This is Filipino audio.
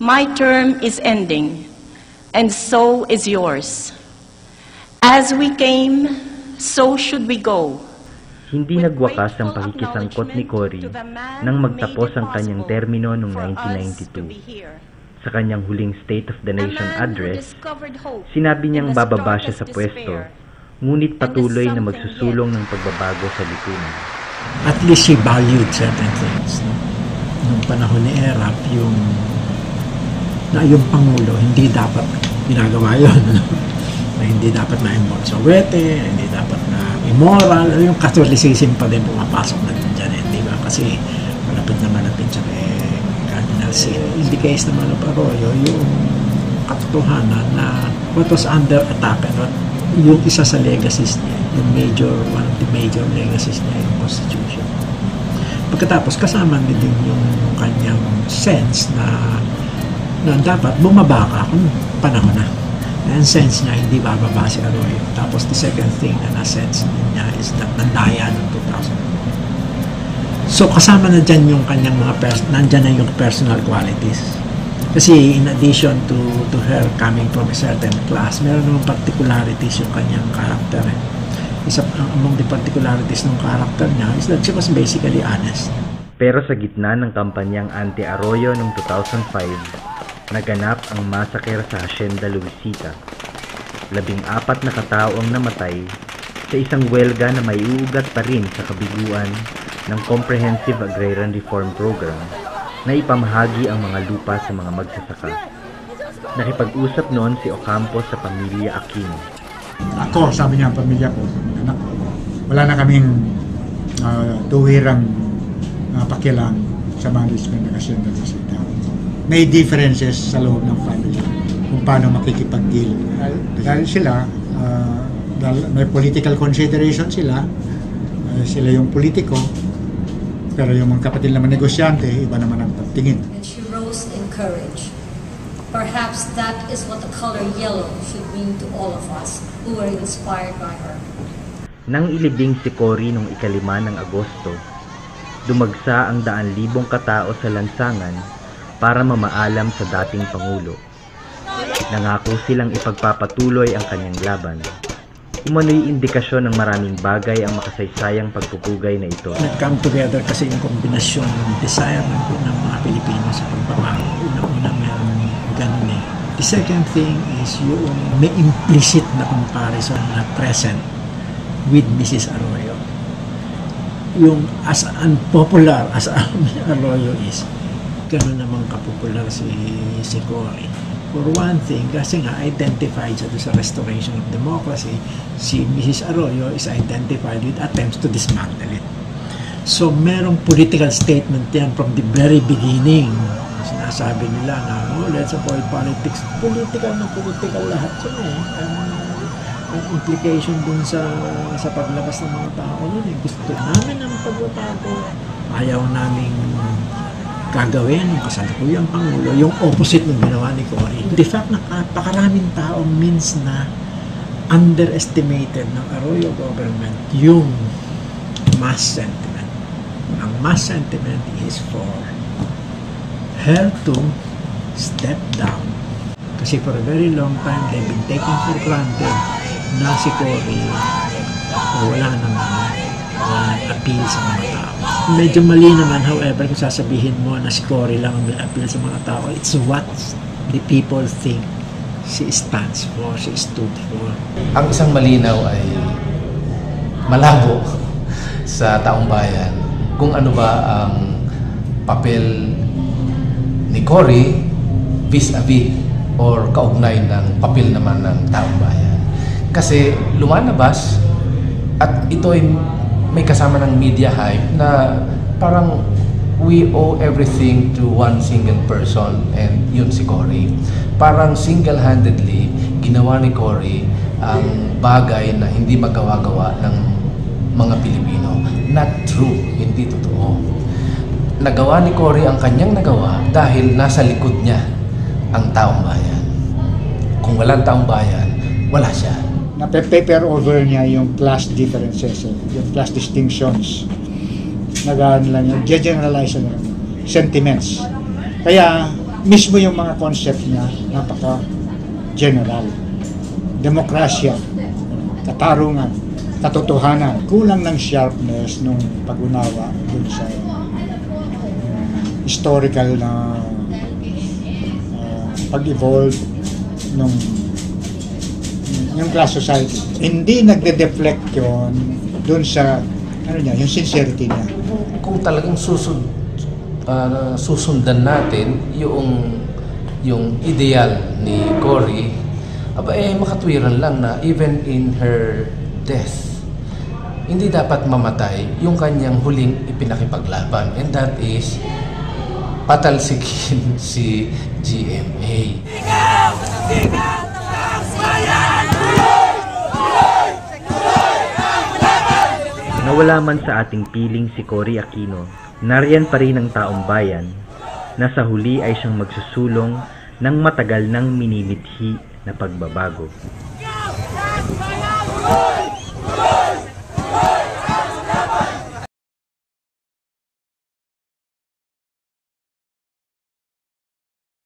My term is ending, and so is yours. As we came, so should we go. Hindi nagwakas ang pakikisangkot ni Cory nang magtapos ang kanyang termino noong 1992. Sa kanyang huling State of the Nation address, sinabi niyang bababa siya sa pwesto, ngunit patuloy na magsusulong ng pagbabago sa lipunan. At least she valued certain things. No? Nung panahon ni Erap, yung na yung Pangulo, hindi dapat ginagawa yun. Na hindi dapat na involve sa wete, hindi dapat na immoral, yung Catholicism pa din pumapasok na din dyan, eh, di ba? Kasi malapit na malapit sa kay Cardinal Sin. In the case naman of Arroyo, yung katotohanan na what was under attack and yung isa sa legacies niya, yung major, one of the major legacies niya, yung Constitution. Pagkatapos, kasama din yung kanyang sense na na dapat bumaba ka kung panahon na. And sense niya, hindi bababa si Arroyo. Tapos the second thing na na-sense niya is that nandaya ng 2000. So kasama na dyan yung kanyang mga, pers- nandyan na yung personal qualities. Kasi in addition to to her coming from a certain class, meron namang particularities yung kanyang character. Eh. Isa among the particularities ng character niya is that she was basically honest. Pero sa gitna ng kampanyang anti-Arroyo noong 2005, naganap ang masaker sa Hacienda Luisita. Labing apat na katao ang namatay sa isang welga na may uugat pa rin sa kabiguan ng Comprehensive Agrarian Reform Program na ipamahagi ang mga lupa sa mga magsasaka. Nakipag-usap noon si Ocampo sa pamilya Aquino. Ako, sabi niya ang pamilya ko, anak, wala na kaming uh, tuwirang uh, pakialam sa management ng Hacienda Luisita may differences sa loob ng family kung paano makikipag-deal. Dahil, dahil sila, uh, dahil may political consideration sila, uh, sila yung politiko, pero yung mga kapatid naman negosyante, iba naman ang tingin. And she rose in courage. Perhaps that is what the color yellow should mean to all of us who were inspired by her. Nang ilibing si Cory noong ikalima ng Agosto, dumagsa ang daan libong katao sa lansangan para mamaalam sa dating Pangulo. Nangako silang ipagpapatuloy ang kanyang laban. Umano'y indikasyon ng maraming bagay ang makasaysayang pagpupugay na ito. Nag-come together kasi yung kombinasyon ng desire ng, ng mga Pilipino sa pagbabago. Una-una ganun eh. The second thing is yung may implicit na comparison na present with Mrs. Arroyo. Yung as unpopular as Arroyo is, ganun namang kapopular si, si Cory. For one thing, kasi nga identified siya sa restoration of democracy, si Mrs. Arroyo is identified with attempts to dismantle it. So, merong political statement yan from the very beginning. Sinasabi nila na, oh, let's avoid politics. Political na political lahat yun eh. Ang, ang implication dun sa sa paglabas ng mga tao nun eh. Gusto namin ang pagbabago. Ayaw naming gagawin ng kasalukuyang Pangulo yung opposite ng ginawa ni Cory. The fact na napakaraming tao means na underestimated ng Arroyo government yung mass sentiment. Ang mass sentiment is for her to step down. Kasi for a very long time, they've been taking for granted na si Cory wala namang uh, appeal sa mga tao. Medyo mali naman, however, kung sasabihin mo na si Cory lang ang may appeal sa mga tao, it's what the people think she stands for, she stood for. Ang isang malinaw ay malabo sa taong bayan kung ano ba ang papel ni Cory vis-a-vis or kaugnay ng papel naman ng taong bayan. Kasi lumalabas at ito ay may kasama ng media hype na parang we owe everything to one single person and yun si Cory. Parang single-handedly ginawa ni Cory ang bagay na hindi magawa-gawa ng mga Pilipino. Not true, hindi totoo. Nagawa ni Cory ang kanyang nagawa dahil nasa likod niya ang taong bayan. Kung walang taong bayan, wala siya na-paper over niya yung class differences, eh, yung class distinctions. Nagaan lang yung generalize na sentiments. Kaya, mismo yung mga concept niya, napaka-general. Demokrasya, katarungan, katotohanan. Kulang ng sharpness nung pag-unawa dun sa uh, historical na uh, pag-evolve nung yung class society. Hindi nagde-deflect yon dun sa ano niya, yung sincerity niya. kung talagang susund, ah, susundan natin yung yung ideal ni Cory, aba eh makatwiran lang na even in her death, hindi dapat mamatay yung kanyang huling ipinakipaglaban and that is patalsikin si GMA. Nawala man sa ating piling si Cory Aquino, nariyan pa rin ang taong bayan na sa huli ay siyang magsusulong ng matagal nang minimithi na pagbabago. Boy!